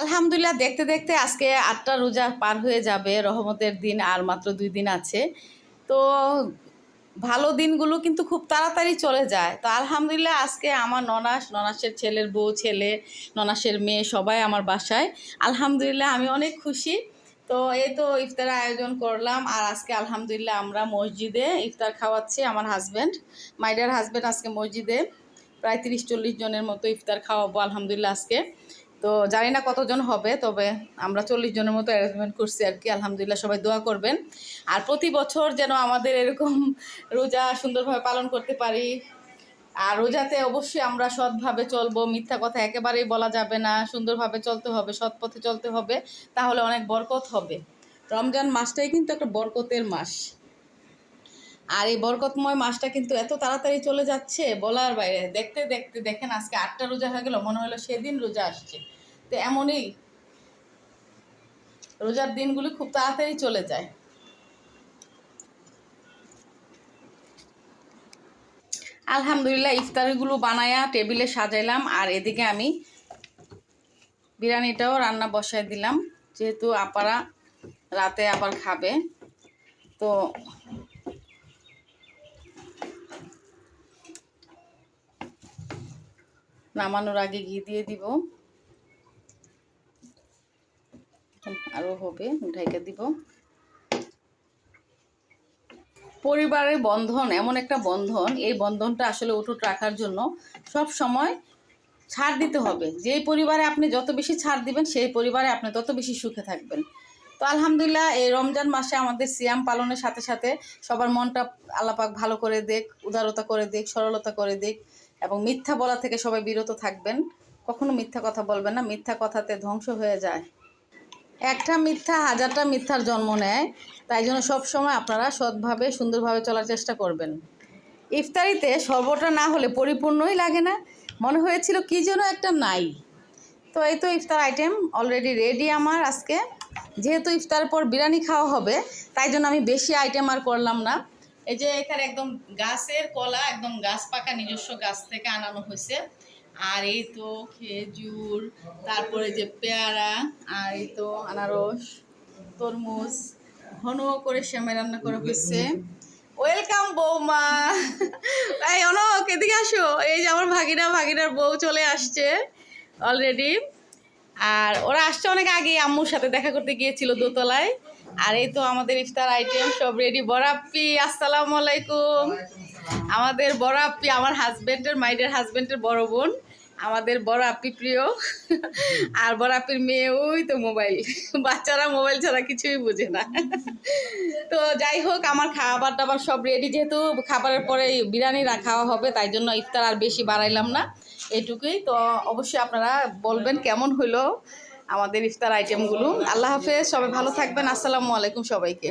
আলহামদুলিল্লাহ, দেখতে দেখতে আজকে আটটা রোজা পার হয়ে যাবে, রহমতের দিন আর মাত্র দুই দিন আছে। তো ভালো দিনগুলো কিন্তু খুব তাড়াতাড়ি চলে যায়। তো আলহামদুলিল্লাহ, আজকে আমার ননাস, ননাসের ছেলের বউ, ছেলে, ননাসের মেয়ে সবাই আমার বাসায়। আলহামদুলিল্লাহ, আমি অনেক খুশি। তো এই তো ইফতারের আয়োজন করলাম আর আজকে আলহামদুলিল্লাহ আমরা মসজিদে ইফতার খাওয়াচ্ছি আমার হাজব্যান্ড মাইডার হাজব্যান্ড আজকে মসজিদে। প্রায় তিরিশ চল্লিশ জনের মতো ইফতার খাওয়াবো আলহামদুলিল্লাহ আজকে। তো জানি না কতজন হবে, তবে আমরা চল্লিশ জনের মতো অ্যারেঞ্জমেন্ট করছি আর কি। আলহামদুলিল্লাহ সবাই দোয়া করবেন। আর প্রতি বছর যেন আমাদের এরকম রোজা সুন্দরভাবে পালন করতে পারি। আর রোজাতে অবশ্যই আমরা সৎভাবে চলবো, মিথ্যা কথা একেবারেই বলা যাবে না, সুন্দরভাবে চলতে হবে, সৎ পথে চলতে হবে, তাহলে অনেক বরকত হবে। রমজান মাসটাই কিন্তু একটা বরকতের মাস। আর এই বরকতময় মাসটা কিন্তু এত তাড়াতাড়ি চলে যাচ্ছে বলার বাইরে। দেখতে দেখতে, দেখেন আজকে আটটা রোজা হয়ে গেল, মনে হলো সেদিন রোজা আসছে। তো এমনই রোজার দিনগুলি খুব তাড়াতাড়ি চলে যায়। আলহামদুলিল্লাহ, ইফতারিগুলো বানায়া টেবিলে সাজাইলাম, আর এদিকে আমি বিরিয়ানিটাও রান্না বসায় দিলাম। যেহেতু আপারা রাতে আবার খাবে, তো নামানোর আগে ঘি দিয়ে দিব। আরও হবে ঢাইকে দিব। পরিবারের বন্ধন, এমন একটা বন্ধন, এই বন্ধনটা আসলে অটুট রাখার জন্য সব সময় ছাড় দিতে হবে। যেই পরিবারে আপনি যত বেশি ছাড় দিবেন, সেই পরিবারে আপনি তত বেশি সুখে থাকবেন। তো আলহামদুলিল্লাহ, এই রমজান মাসে আমাদের সিয়াম পালনের সাথে সাথে সবার মনটা আল্লাপাক ভালো করে দেখ, উদারতা করে দেখ, সরলতা করে দেখ। এবং মিথ্যা বলা থেকে সবাই বিরত থাকবেন। কখনো মিথ্যা কথা বলবেন না, মিথ্যা কথাতে ধ্বংস হয়ে যায়। একটা মিথ্যা, হাজারটা মিথ্যার জন্ম নেয়, তাই জন্য সবসময় আপনারা সৎভাবে, সুন্দরভাবে চলার চেষ্টা করবেন। ইফতারিতে সর্বটা না হলে পরিপূর্ণই লাগে না। মনে হয়েছিল কি যেন একটা নাই। তো এই তো ইফতার আইটেম অলরেডি রেডি আমার আজকে। যেহেতু ইফতার পর বিরিয়ানি খাওয়া হবে, তাই জন্য আমি বেশি আইটেম আর করলাম না। এই যে এখানে একদম গাছের কলা, একদম গাছ পাকা নিজস্ব গাছ থেকে আনানো হয়েছে। আর এই তো খেজুর, তারপরে যে পেয়ারা, আর এই তো আনারস, তরমুজ ঘন করে শ্যামে রান্না করা হয়েছে। ওয়েলকাম বৌমা। এই অনক এদিকে আসো। এই যে আমার ভাগিনা, ভাগিনার বউ চলে আসছে অলরেডি আর ওরা আসছে অনেক আগে, আম্মুর সাথে দেখা করতে গিয়েছিল দোতলায়। আর এই তো আমাদের ইফতার আইটেম সব রেডি বরাপ্পি আসসালামু আলাইকুম। আমাদের বড় আপ্পি আমার হাজবেন্ডের মাইডের হাজবেন্ডের বড় বোন। আমাদের বড় আপ্পি প্রিয়। আর বড় আপ্পির মেয়ে ওই তো মোবাইল বাচ্চারা মোবাইল ছাড়া কিছুই বোঝে না। তো যাই হোক, আমার খাবার দাবার সব রেডি যেহেতু খাবারের পরে বিরিয়ানি রা- খাওয়া হবে, তাই জন্য ইফতার আর বেশি বাড়াইলাম না। এটুকুই। তো অবশ্যই আপনারা বলবেন কেমন হলো? আমাদের ইফতার আইটেমগুলো আল্লাহ হাফেজ সবাই ভালো থাকবেন। আসসালামু আলাইকুম সবাইকে।